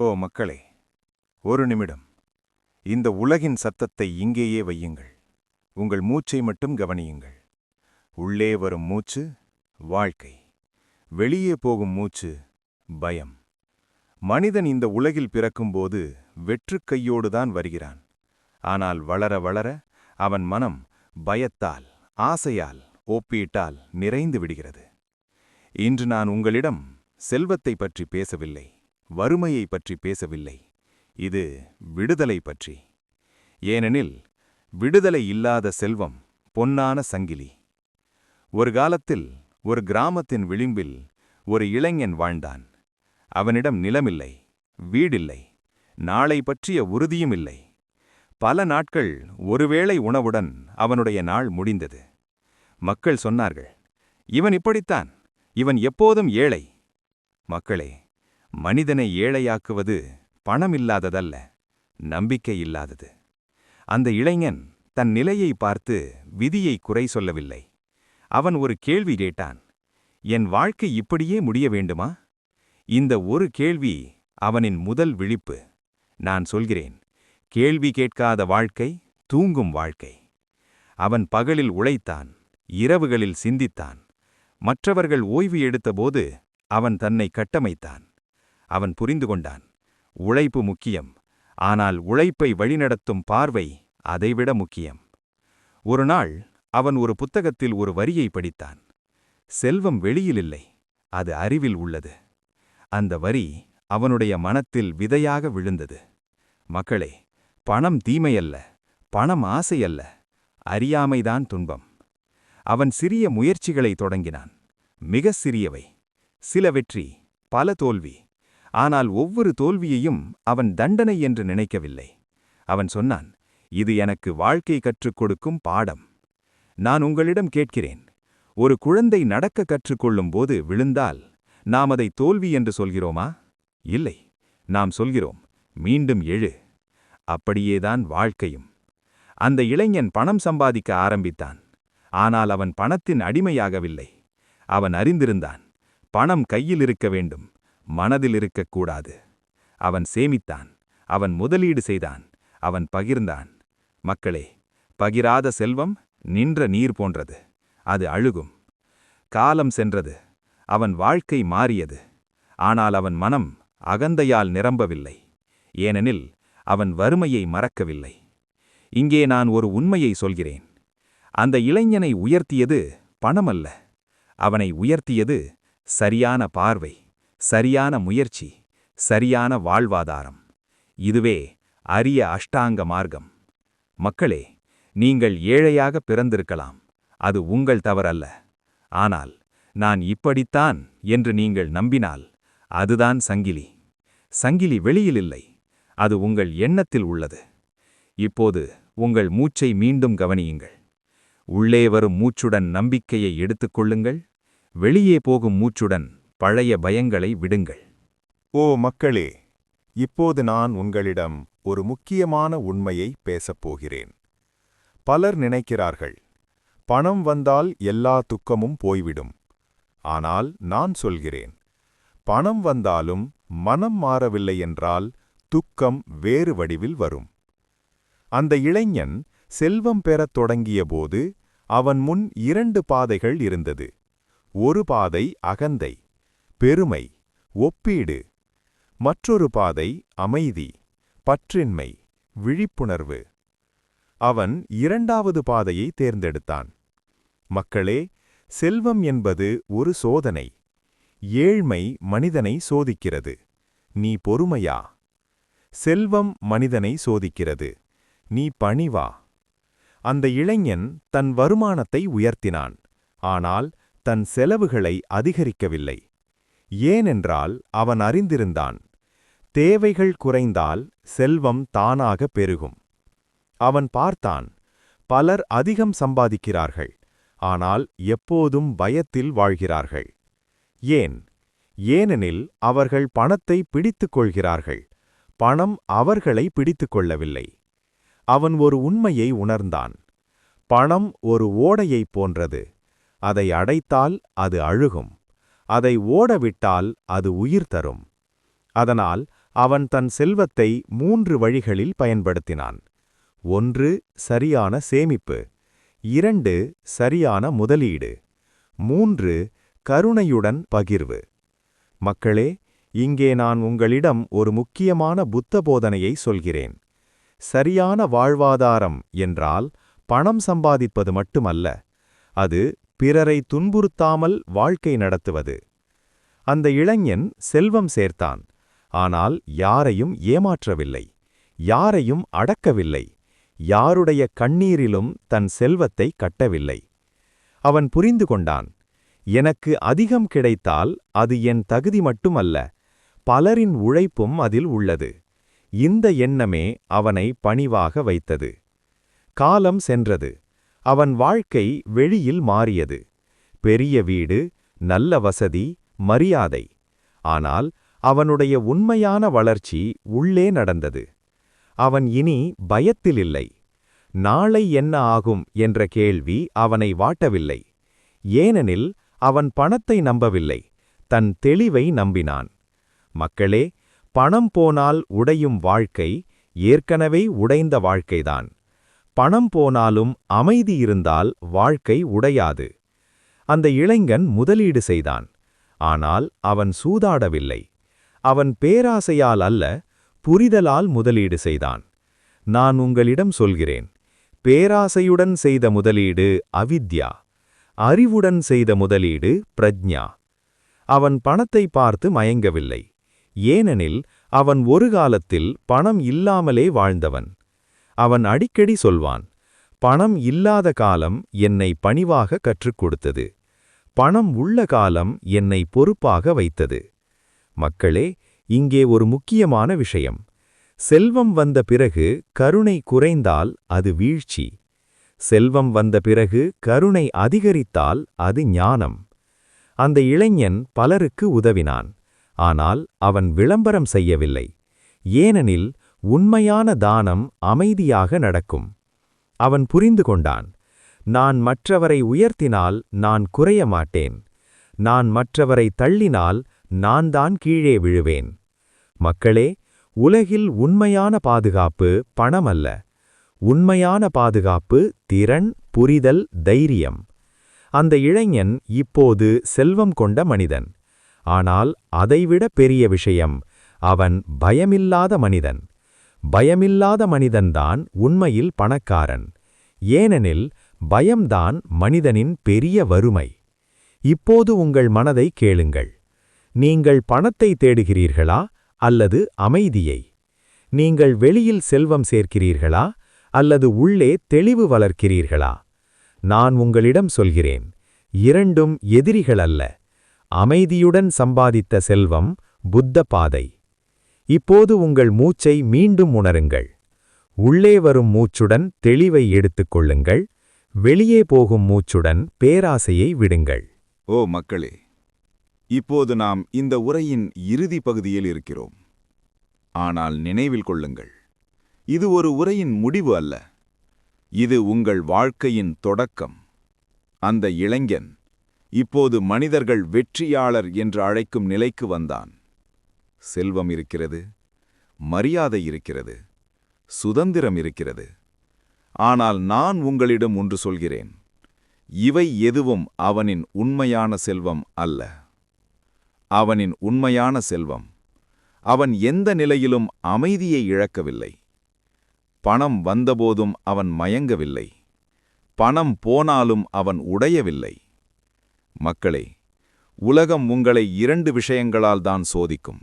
ஓ மக்களே ஒரு நிமிடம். இந்த உலகின் சத்தத்தை இங்கேயே வையுங்கள். உங்கள் மூச்சை மட்டும் கவனியுங்கள். உள்ளே வரும் மூச்சு வாழ்க்கை. வெளியே போகும் மூச்சு பயம். மனிதன் இந்த உலகில் பிறக்கும்போது வெற்றுக் கையோடுதான் வருகிறான். ஆனால் வளர வளர அவன் மனம் பயத்தால் ஆசையால் ஒப்பீட்டால் நிறைந்து விடுகிறது. இன்று நான் உங்களிடம் செல்வத்தை பற்றி பேசவில்லை. வறுமையை பற்றி பேசவில்லை. இது விடுதலை பற்றி. ஏனெனில் விடுதலை இல்லாத செல்வம் பொன்னான சங்கிலி. ஒரு காலத்தில் ஒரு கிராமத்தின் விளிம்பில் ஒரு இளைஞன் வாழ்ந்தான். அவனிடம் நிலமில்லை வீடில்லை நாளை பற்றிய உறுதியும் இல்லை பல நாட்கள் ஒருவேளை உணவுடன் அவனுடைய நாள் முடிந்தது. மக்கள் சொன்னார்கள் இவன் இப்படித்தான் இவன் எப்போதும் ஏழை. மக்களே மனிதனை ஏழையாக்குவது பணமில்லாததல்ல நம்பிக்கை இல்லாதது அந்த இளைஞன் தன் நிலையை பார்த்து விதியை குறை சொல்லவில்லை. அவன் ஒரு கேள்வி கேட்டான் என் வாழ்க்கை இப்படியே முடிய வேண்டுமா? இந்த ஒரு கேள்வி அவனின் முதல் விழிப்பு. நான் சொல்கிறேன் கேள்வி கேட்காத வாழ்க்கை தூங்கும் வாழ்க்கை. அவன் பகலில் உழைத்தான் இரவுகளில் சிந்தித்தான். மற்றவர்கள் ஓய்வு எடுத்தபோது அவன் தன்னை கட்டமைத்தான். அவன் புரிந்து கொண்டான். உழைப்பு முக்கியம். ஆனால் உழைப்பை வழிநடத்தும் பார்வை அதைவிட முக்கியம். ஒரு நாள் அவன் ஒரு புத்தகத்தில் ஒரு வரியை படித்தான். செல்வம் வெளியில் இல்லை அது அறிவில் உள்ளது. அந்த வரி அவனுடைய மனத்தில் விதையாக விழுந்தது. மக்களே பணம் தீமையல்ல பணம் ஆசையல்ல அறியாமைதான் துன்பம். அவன் சிறிய முயற்சிகளை தொடங்கினான். மிக சிறியவை. சில வெற்றி பல தோல்வி ஆனால் ஒவ்வொரு தோல்வியையும் அவன் தண்டனை என்று நினைக்கவில்லை. அவன் சொன்னான் இது எனக்கு வாழ்க்கை கற்றுக் கொடுக்கும் பாடம். நான் உங்களிடம் கேட்கிறேன். ஒரு குழந்தை நடக்க கற்றுக்கொள்ளும் போது விழுந்தால் நாம் அதை தோல்வி என்று சொல்கிறோமா? இல்லை நாம் சொல்கிறோம். மீண்டும் எழு. அப்படியேதான் வாழ்க்கையும். அந்த இளைஞன் பணம் சம்பாதிக்க ஆரம்பித்தான். ஆனால் அவன் பணத்தின் அடிமையாகவில்லை. அவன் அறிந்திருந்தான் பணம் கையில் இருக்க வேண்டும். மனதில் இருக்கக்கூடாது அவன் சேமித்தான் அவன் முதலீடு செய்தான் அவன் பகிர்ந்தான். மக்களே பகிராத செல்வம் நின்ற நீர் போன்றது அது அழுகும். காலம் சென்றது அவன் வாழ்க்கை மாறியது. ஆனால் அவன் மனம் அகந்தையால் நிரம்பவில்லை ஏனெனில் அவன் வறுமையை மறக்கவில்லை. இங்கே நான் ஒரு உண்மையை சொல்கிறேன். அந்த இளைஞனை உயர்த்தியது பணமல்ல அவனை உயர்த்தியது சரியான பார்வை. சரியான முயற்சி சரியான வாழ்வாதாரம். இதுவே அரிய அஷ்டாங்க மார்க்கம். மக்களே நீங்கள் ஏழையாக பிறந்திருக்கலாம். அது உங்கள் தவறல்ல. ஆனால் நான் இப்படித்தான் என்று நீங்கள் நம்பினால் அதுதான் சங்கிலி. சங்கிலி வெளியில் இல்லை. அது உங்கள் எண்ணத்தில் உள்ளது. இப்போது உங்கள் மூச்சை மீண்டும் கவனியுங்கள். உள்ளே வரும் மூச்சுடன் நம்பிக்கையை எடுத்துக்கொள்ளுங்கள் வெளியே போகும் மூச்சுடன் பழைய பயங்களை விடுங்கள். ஓ மக்களே இப்போது நான் உங்களிடம் ஒரு முக்கியமான உண்மையை பேசப் போகிறேன். பலர் நினைக்கிறார்கள் பணம் வந்தால் எல்லா துக்கமும் போய்விடும். ஆனால் நான் சொல்கிறேன் பணம் வந்தாலும் மனம் மாறவில்லை என்றால் துக்கம் வேறு வடிவில் வரும். அந்த இளைஞன் செல்வம் பெறத் தொடங்கியபோது அவன் முன் இரண்டு பாதைகள் இருந்தது. ஒரு பாதை அகந்தை பெருமை ஒப்பீடு மற்றொரு பாதை அமைதி பற்றின்மை விழிப்புணர்வு. அவன் இரண்டாவது பாதையை தேர்ந்தெடுத்தான். மக்களே செல்வம் என்பது ஒரு சோதனை. ஏழ்மை மனிதனை சோதிக்கிறது. நீ பொறுமையா? செல்வம் மனிதனை சோதிக்கிறது. நீ பணிவா? அந்த இளைஞன் தன் வருமானத்தை உயர்த்தினான். ஆனால் தன் செலவுகளை அதிகரிக்கவில்லை. ஏனென்றால் அவன் அறிந்திருந்தான். தேவைகள் குறைந்தால் செல்வம் தானாக பெருகும். அவன் பார்த்தான் பலர் அதிகம் சம்பாதிக்கிறார்கள் ஆனால் எப்போதும் பயத்தில் வாழ்கிறார்கள். ஏன்? ஏனெனில் அவர்கள் பணத்தை பிடித்துக் கொள்கிறார்கள் பணம் அவர்களை பிடித்துக் கொள்ளவில்லை. அவன் ஒரு உண்மையை உணர்ந்தான் பணம் ஒரு ஓடையைப் போன்றது அதை அடைத்தால் அது அழுகும். அதை ஓடவிட்டால் அது உயிர் தரும். அதனால் அவன் தன் செல்வத்தை மூன்று வழிகளில் பயன்படுத்தினான். ஒன்று சரியான சேமிப்பு. இரண்டு சரியான முதலீடு. மூன்று கருணையுடன் பகிர்வு. மக்களே இங்கே நான் உங்களிடம் ஒரு முக்கியமான புத்த போதனையை சொல்கிறேன். சரியான வாழ்வாதாரம் என்றால் பணம் சம்பாதிப்பது மட்டுமல்ல அது பிறரை துன்புறுத்தாமல் வாழ்க்கை நடத்துவது. அந்த இளைஞன் செல்வம் சேர்த்தான். ஆனால் யாரையும் ஏமாற்றவில்லை. யாரையும் அடக்கவில்லை. யாருடைய கண்ணீரிலும் தன் செல்வத்தை கட்டவில்லை. அவன் புரிந்து கொண்டான். எனக்கு அதிகம் கிடைத்தால் அது என் தகுதி மட்டுமல்ல. பலரின் உழைப்பும் அதில் உள்ளது. இந்த எண்ணமே அவனை பணிவாக வைத்தது. காலம் சென்றது. அவன் வாழ்க்கை வெளியில் மாறியது. பெரிய வீடு நல்ல வசதி மரியாதை. ஆனால் அவனுடைய உண்மையான வளர்ச்சி உள்ளே நடந்தது. அவன் இனி பயத்தில் இல்லை. நாளை என்ன ஆகும் என்ற கேள்வி அவனை வாட்டவில்லை. ஏனெனில் அவன் பணத்தை நம்பவில்லை. தன் தெளிவை நம்பினான். மக்களே பணம் போனால் உடையும் வாழ்க்கை ஏற்கனவே உடைந்த வாழ்க்கைதான். பணம் போனாலும் அமைதி இருந்தால் வாழ்க்கை உடையாது. அந்த இளைஞன் முதலீடு செய்தான். ஆனால் அவன் சூதாடவில்லை. அவன் பேராசையால் அல்ல புரிதலால் முதலீடு செய்தான். நான் உங்களிடம் சொல்கிறேன். பேராசையுடன் செய்த முதலீடு அவித்யா. அறிவுடன் செய்த முதலீடு பிரஜ்ஞா. அவன் பணத்தை பார்த்து மயங்கவில்லை. ஏனெனில் அவன் ஒரு காலத்தில் பணம் இல்லாமலே வாழ்ந்தவன். அவன் அடிக்கடி சொல்வான் பணம் இல்லாத காலம் என்னை பணிவாக கற்றுக் கொடுத்தது. பணம் உள்ள காலம் என்னை பொறுப்பாக வைத்தது. மக்களே இங்கே ஒரு முக்கியமான விஷயம். செல்வம் வந்த பிறகு கருணை குறைந்தால் அது வீழ்ச்சி. செல்வம் வந்த பிறகு கருணை அதிகரித்தால் அது ஞானம். அந்த இளைஞன் பலருக்கு உதவினான் ஆனால் அவன் விளம்பரம் செய்யவில்லை. ஏனெனில் உண்மையான தானம் அமைதியாக நடக்கும். அவன் புரிந்து கொண்டான் நான் மற்றவரை உயர்த்தினால் நான் குறைய மாட்டேன். நான் மற்றவரை தள்ளினால் நான் தான் கீழே விழுவேன். மக்களே உலகில் உண்மையான பாதுகாப்பு பணமல்ல. உண்மையான பாதுகாப்பு திறன் புரிதல் தைரியம். அந்த இளைஞன் இப்போது செல்வம் கொண்ட மனிதன். ஆனால் அதைவிட பெரிய விஷயம் அவன் பயமில்லாத மனிதன். பயமில்லாத மனிதன்தான் உண்மையில் பணக்காரன். ஏனெனில் பயம்தான் மனிதனின் பெரிய வறுமை. இப்போது உங்கள் மனதை கேளுங்கள். நீங்கள் பணத்தை தேடுகிறீர்களா அல்லது அமைதியை? நீங்கள் வெளியில் செல்வம் சேர்க்கிறீர்களா அல்லது உள்ளே தெளிவு வளர்க்கிறீர்களா? நான் உங்களிடம் சொல்கிறேன். இரண்டும் எதிரிகள் அல்ல. அமைதியுடன் சம்பாதித்த செல்வம் புத்த பாதை. இப்போது உங்கள் மூச்சை மீண்டும் உணருங்கள். உள்ளே வரும் மூச்சுடன் தெளிவை எடுத்துக்கொள்ளுங்கள் வெளியே போகும் மூச்சுடன் பேராசையை விடுங்கள். ஓ மக்களே இப்போது நாம் இந்த உரையின் இறுதி பகுதியில் இருக்கிறோம். ஆனால் நினைவில் கொள்ளுங்கள் இது ஒரு உரையின் முடிவு அல்ல. இது உங்கள் வாழ்க்கையின் தொடக்கம். அந்த இளைஞன் இப்போது மனிதர்கள் வெற்றியாளர் என்று அழைக்கும் நிலைக்கு வந்தான். செல்வம் இருக்கிறது மரியாதை இருக்கிறது சுதந்திரம் இருக்கிறது. ஆனால் நான் உங்களிடம் ஒன்று சொல்கிறேன் இவை எதுவும் அவனின் உண்மையான செல்வம் அல்ல. அவனின் உண்மையான செல்வம் அவன் எந்த நிலையிலும் அமைதியை இழக்கவில்லை. பணம் வந்தபோதும் அவன் மயங்கவில்லை. பணம் போனாலும் அவன் உடையவில்லை. மக்களே உலகம் உங்களை இரண்டு விஷயங்களால் தான் சோதிக்கும்.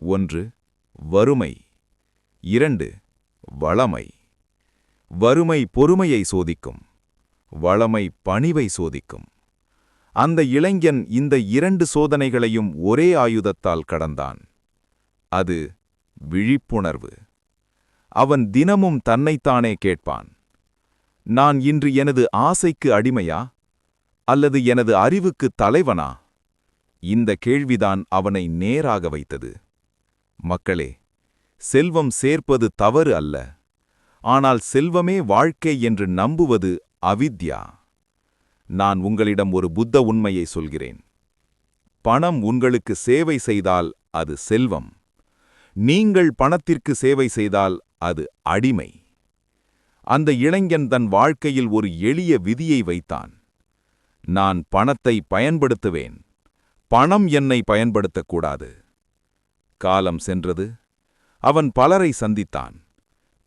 ஒன்று வறுமை. இரண்டு வளமை. வறுமை பொறுமையை சோதிக்கும். வளமை பணிவை சோதிக்கும். அந்த இளைஞன் இந்த இரண்டு சோதனைகளையும் ஒரே ஆயுதத்தால் கடந்தான். அது விழிப்புணர்வு. அவன் தினமும் தன்னைத்தானே கேட்பான். நான் இன்று எனது ஆசைக்கு அடிமையா? அல்லது எனது அறிவுக்கு தலைவனா? இந்த கேள்விதான் அவனை நேராக வைத்தது. மக்களே செல்வம் சேர்ப்பது தவறு அல்ல. ஆனால் செல்வமே வாழ்க்கை என்று நம்புவது அவித்யா. நான் உங்களிடம் ஒரு புத்த உண்மையை சொல்கிறேன். பணம் உங்களுக்கு சேவை செய்தால் அது செல்வம். நீங்கள் பணத்திற்கு சேவை செய்தால் அது அடிமை. அந்த இளைஞன் தன் வாழ்க்கையில் ஒரு எளிய விதியை வைத்தான். நான் பணத்தை பயன்படுத்துவேன். பணம் என்னை பயன்படுத்தக்கூடாது. காலம் சென்றது. அவன் பலரை சந்தித்தான்.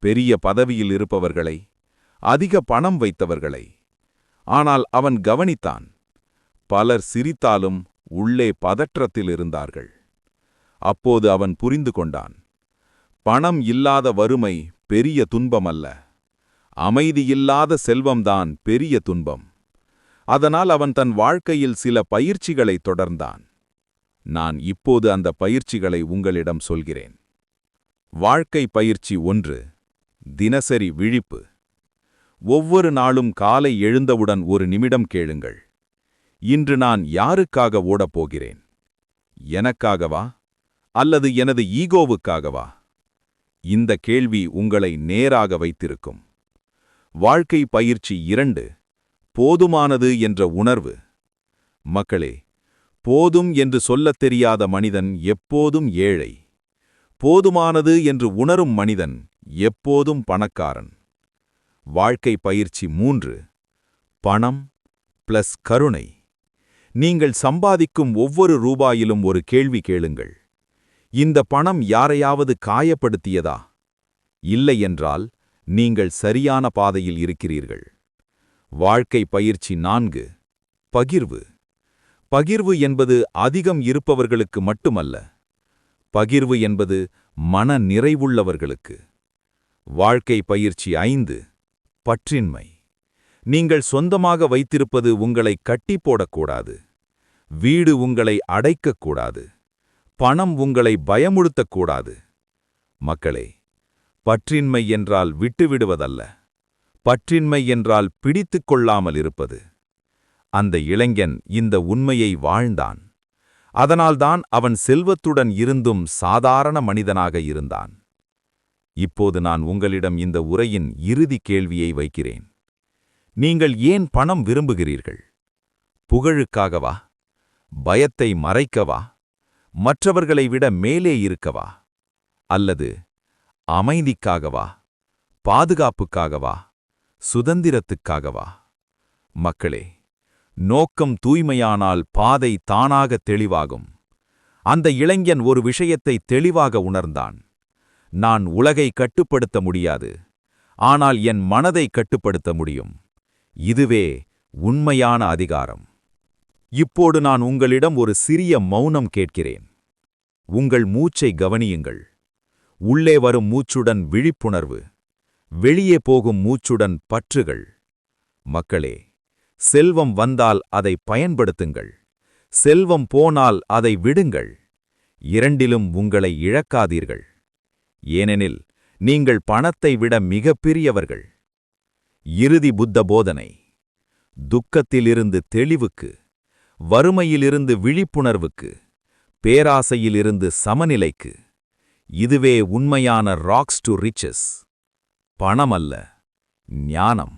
பெரிய பதவியில் இருப்பவர்களை அதிக பணம் வைத்தவர்களை. ஆனால் அவன் கவனித்தான் பலர் சிரித்தாலும் உள்ளே பதற்றத்தில் இருந்தார்கள். அப்போது அவன் புரிந்து கொண்டான் பணம் இல்லாத வறுமை பெரிய துன்பமல்ல. அமைதியில்லாத செல்வம்தான் பெரிய துன்பம். அதனால் அவன் தன் வாழ்க்கையில் சில பயிற்சிகளை தொடர்ந்தான். நான் இப்போது அந்த பயிற்சிகளை உங்களிடம் சொல்கிறேன். வாழ்க்கை பயிற்சி ஒன்று தினசரி விழிப்பு. ஒவ்வொரு நாளும் காலை எழுந்தவுடன் ஒரு நிமிடம் கேளுங்கள். இன்று நான் யாருக்காக ஓடப் போகிறேன்? எனக்காகவா? அல்லது எனது ஈகோவுக்காகவா? இந்த கேள்வி உங்களை நேராக வைத்திருக்கும். வாழ்க்கை பயிற்சி இரண்டு போதுமானது என்ற உணர்வு. மக்களே போதும் என்று சொல்லத் தெரியாத மனிதன் எப்போதும் ஏழை. போதுமானது என்று உணரும் மனிதன் எப்போதும் பணக்காரன். வாழ்க்கை பயிற்சி மூன்று. பணம் பிளஸ் கருணை. நீங்கள் சம்பாதிக்கும் ஒவ்வொரு ரூபாயிலும் ஒரு கேள்வி கேளுங்கள். இந்த பணம் யாரையாவது காயப்படுத்தியதா? இல்லை என்றால் நீங்கள் சரியான பாதையில் இருக்கிறீர்கள். வாழ்க்கை பயிற்சி நான்கு. பகிர்வு. பகிர்வு என்பது அதிகம் இருப்பவர்களுக்கு மட்டுமல்ல. பகிர்வு என்பது மன நிறைவுள்ளவர்களுக்கு. வாழ்க்கை பயிற்சி ஐந்து. பற்றின்மை. நீங்கள் சொந்தமாக வைத்திருப்பது உங்களை கட்டி போடக்கூடாது. வீடு உங்களை அடைக்கக்கூடாது. பணம் உங்களை பயமுறுத்தக்கூடாது. மக்களே பற்றின்மை என்றால் விட்டுவிடுவதல்ல. பற்றின்மை என்றால் பிடித்துக் கொள்ளாமல் இருப்பது. அந்த இளைஞன் இந்த உண்மையை வாழ்ந்தான். அதனால்தான் அவன் செல்வத்துடன் இருந்தும் சாதாரண மனிதனாக இருந்தான். இப்போது நான் உங்களிடம் இந்த உரையின் இறுதி கேள்வியை வைக்கிறேன். நீங்கள் ஏன் பணம் விரும்புகிறீர்கள்? புகழுக்காகவா பயத்தை மறைக்கவா மற்றவர்களை விட மேலே இருக்கவா அல்லது அமைதிக்காகவா பாதுகாப்புக்காகவா சுதந்திரத்துக்காகவா மக்களே நோக்கம் தூய்மையானால் பாதை தானாக தெளிவாகும். அந்த இளைஞன் ஒரு விஷயத்தை தெளிவாக உணர்ந்தான். நான் உலகை கட்டுப்படுத்த முடியாது. ஆனால் என் மனதை கட்டுப்படுத்த முடியும். இதுவே உண்மையான அதிகாரம். இப்போது நான் உங்களிடம் ஒரு சிறிய மௌனம் கேட்கிறேன். உங்கள் மூச்சை கவனியுங்கள். உள்ளே வரும் மூச்சுடன் விழிப்புணர்வு. வெளியே போகும் மூச்சுடன் பற்றுகள். மக்களே செல்வம் வந்தால் அதை பயன்படுத்துங்கள். செல்வம் போனால் அதை விடுங்கள். இரண்டிலும் உங்களை இழக்காதீர்கள். ஏனெனில் நீங்கள் பணத்தை விட மிகப்பெரியவர்கள் இறுதி புத்த போதனை. துக்கத்திலிருந்து தெளிவுக்கு. வறுமையிலிருந்து விழிப்புணர்வுக்கு. பேராசையிலிருந்து சமநிலைக்கு. இதுவே உண்மையான ராக்ஸ் டு ரிச்சஸ் பணமல்ல ஞானம்.